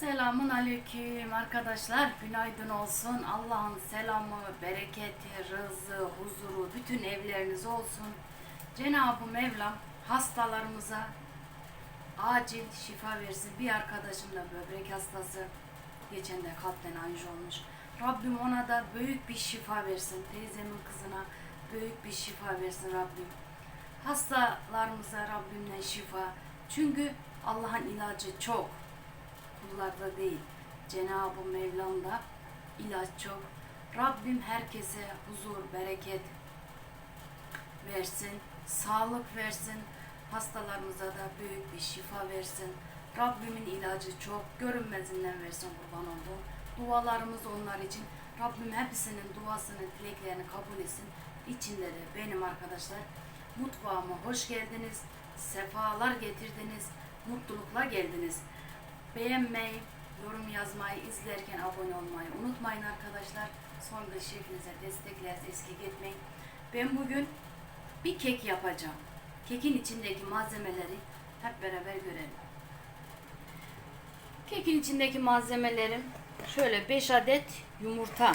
Selamun aleyküm arkadaşlar. Günaydın olsun. Allah'ın selamı, bereketi, rızı, huzuru bütün evleriniz olsun. Cenab-ı Mevlam hastalarımıza acil şifa versin. Bir arkadaşım da böbrek hastası. Geçen de kalpten anji olmuş. Rabbim ona da büyük bir şifa versin. Teyzemin kızına büyük bir şifa versin Rabbim. Hastalarımıza Rabbimden şifa. Çünkü Allah'ın ilacı çok kullarda değil. Cenab-ı Mevlam'da ilaç çok. Rabbim herkese huzur, bereket versin, sağlık versin. Hastalarımıza da büyük bir şifa versin. Rabbimin ilacı çok. Görünmezinden versin kurban olduğum. Dualarımız onlar için. Rabbim hepsinin duasını, dileklerini kabul etsin. İçinde de benim arkadaşlar mutfağıma hoş geldiniz. Sefalar getirdiniz. Mutlulukla geldiniz. Beğenmeyi, yorum yazmayı, izlerken abone olmayı unutmayın arkadaşlar. Da şefinize desteklerse eksik etmeyin. Ben bugün bir kek yapacağım. Kekin içindeki malzemeleri hep beraber görelim. Kekin içindeki malzemelerim şöyle 5 adet yumurta.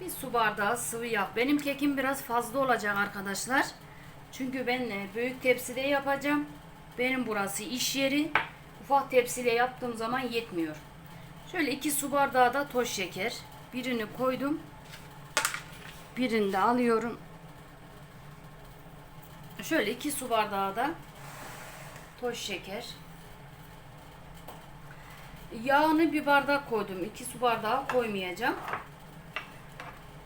Bir su bardağı sıvı yağ. Benim kekim biraz fazla olacak arkadaşlar. Çünkü ben e, büyük tepside yapacağım. Benim burası iş yeri. Ufak tepsiyle yaptığım zaman yetmiyor. Şöyle iki su bardağı da toz şeker. Birini koydum. Birini de alıyorum. Şöyle iki su bardağı da toz şeker. Yağını bir bardak koydum. iki su bardağı koymayacağım.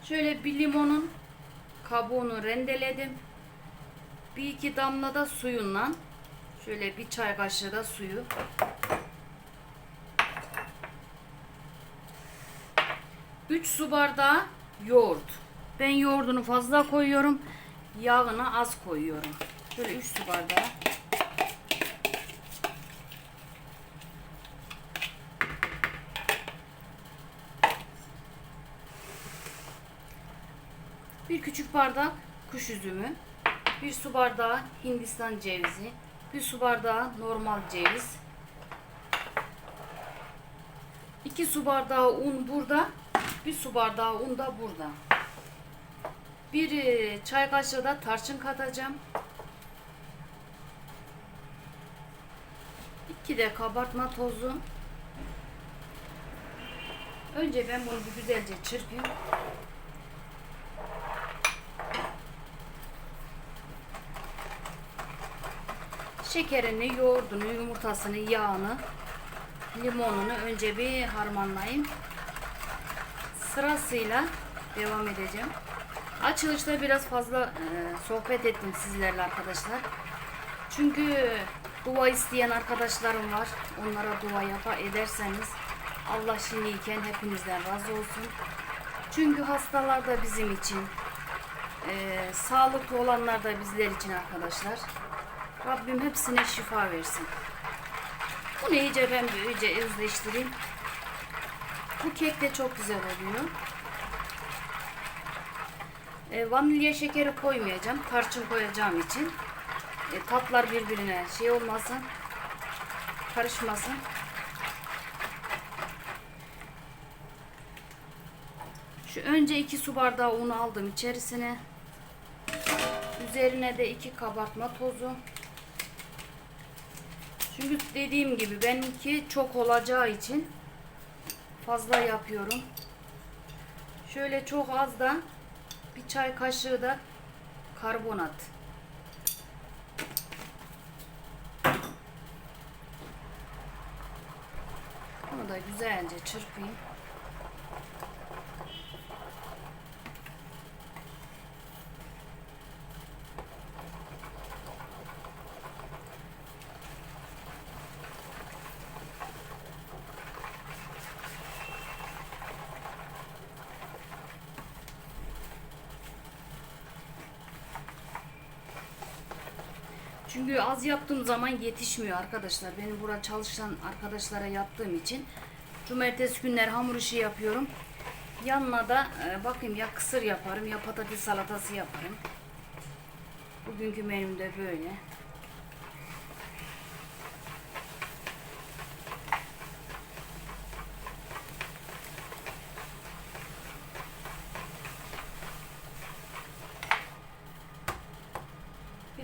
Şöyle bir limonun kabuğunu rendeledim. Bir iki damla da suyundan şöyle bir çay kaşığı da suyu Üç su bardağı yoğurt. Ben yoğurdunu fazla koyuyorum. Yağını az koyuyorum. Şöyle 3 su bardağı. Bir küçük bardak kuş üzümü. Bir su bardağı Hindistan cevizi. Bir su bardağı normal ceviz. 2 su bardağı un burada. Bir su bardağı un da burada. Bir e, çay kaşığı da tarçın katacağım. 2 de kabartma tozu. Önce ben bunu bir güzelce çırpayım. Şekerini, yoğurdunu, yumurtasını, yağını, limonunu önce bir harmanlayayım. Sırasıyla devam edeceğim. Açılışta biraz fazla e, sohbet ettim sizlerle arkadaşlar. Çünkü dua isteyen arkadaşlarım var. Onlara dua yapa ederseniz Allah şimdiyken hepinizden razı olsun. Çünkü hastalar da bizim için, e, sağlıklı olanlar da bizler için arkadaşlar. Rabbim hepsine şifa versin. Bunu iyice ben bir iyice özleştireyim. Bu kek de çok güzel oluyor. E, vanilya şekeri koymayacağım. Tarçın koyacağım için. E, tatlar birbirine şey olmasın. Karışmasın. Şu önce iki su bardağı un aldım içerisine. Üzerine de iki kabartma tozu. Çünkü dediğim gibi benimki çok olacağı için fazla yapıyorum. Şöyle çok az da bir çay kaşığı da karbonat. Bunu da güzelce çırpayım. Çünkü az yaptığım zaman yetişmiyor arkadaşlar. Benim burada çalışan arkadaşlara yaptığım için cumartesi günler hamur işi yapıyorum. Yanına da e, bakayım ya kısır yaparım ya patates salatası yaparım. Bugünkü menüm de böyle.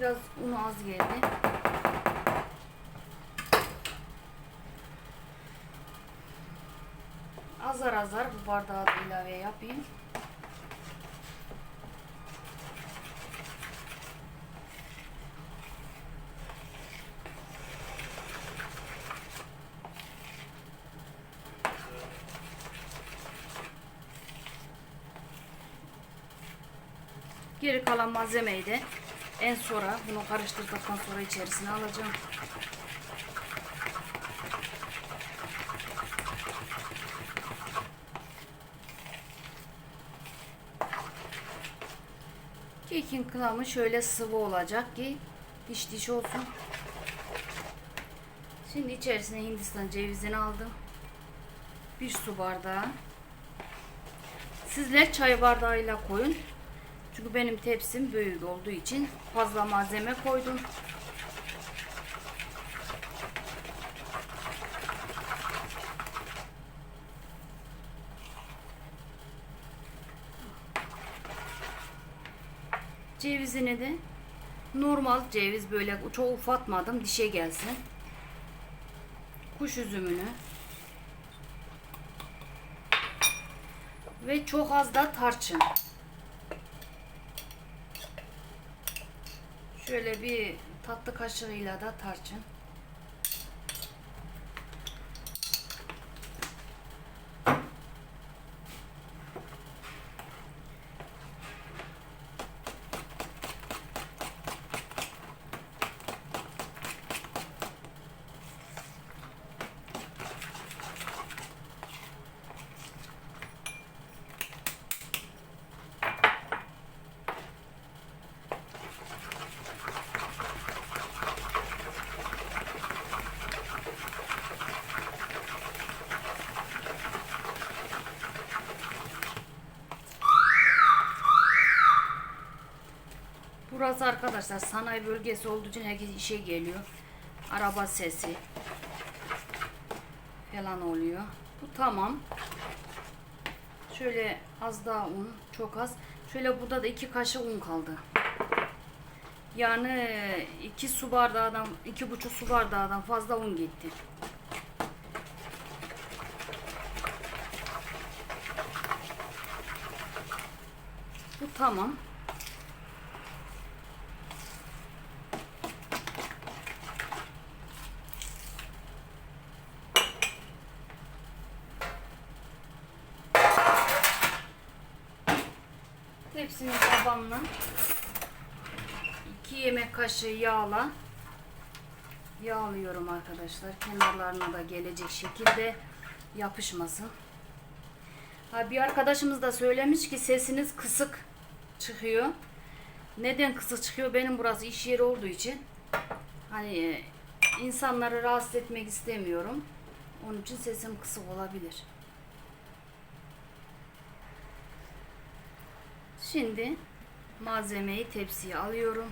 Biraz unu az geldi. Azar azar bu bardağı da ilave yapayım. Geri kalan malzemeyi de en sonra bunu karıştırdıktan sonra içerisine alacağım. Kekin kıvamı şöyle sıvı olacak ki diş diş olsun. Şimdi içerisine Hindistan cevizini aldım. Bir su bardağı. Sizler çay bardağıyla koyun. Çünkü benim tepsim büyük olduğu için fazla malzeme koydum. Cevizini de normal ceviz böyle çok ufatmadım dişe gelsin. Kuş üzümünü ve çok az da tarçın. Şöyle bir tatlı kaşığıyla da tarçın. Burası arkadaşlar sanayi bölgesi olduğu için herkes işe geliyor. Araba sesi falan oluyor. Bu tamam. Şöyle az daha un, çok az. Şöyle burada da iki kaşık un kaldı. Yani iki su bardağından, iki buçuk su bardağından fazla un gitti. Bu tamam. Tepsinin tabanına 2 yemek kaşığı yağla yağlıyorum arkadaşlar. Kenarlarına da gelecek şekilde yapışmasın. Ha, bir arkadaşımız da söylemiş ki sesiniz kısık çıkıyor. Neden kısık çıkıyor? Benim burası iş yeri olduğu için hani e, insanları rahatsız etmek istemiyorum. Onun için sesim kısık olabilir. Şimdi malzemeyi tepsiye alıyorum.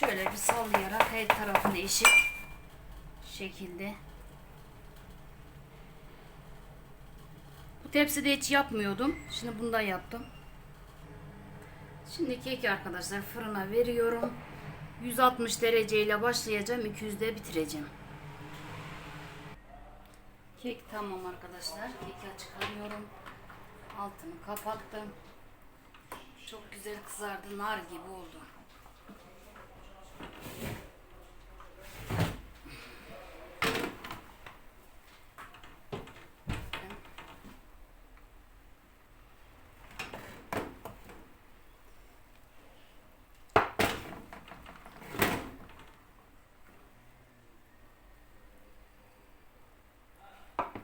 Şöyle bir sallayarak her tarafını eşit şekilde. Bu tepside hiç yapmıyordum. Şimdi bundan yaptım. Şimdi keki arkadaşlar fırına veriyorum. 160 dereceyle başlayacağım. 200'de bitireceğim. Kek tamam arkadaşlar. Keki çıkarıyorum. Altını kapattım. Çok güzel kızardı. Nar gibi oldu.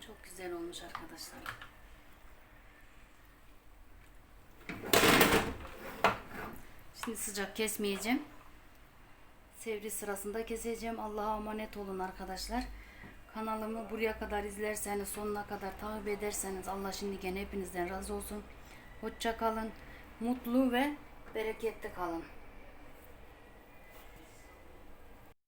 Çok güzel olmuş arkadaşlar. Şimdi sıcak kesmeyeceğim. Sevri sırasında keseceğim. Allah'a emanet olun arkadaşlar. Kanalımı buraya kadar izlerseniz, sonuna kadar takip ederseniz Allah şimdiden hepinizden razı olsun. Hoşça kalın, mutlu ve bereketli kalın.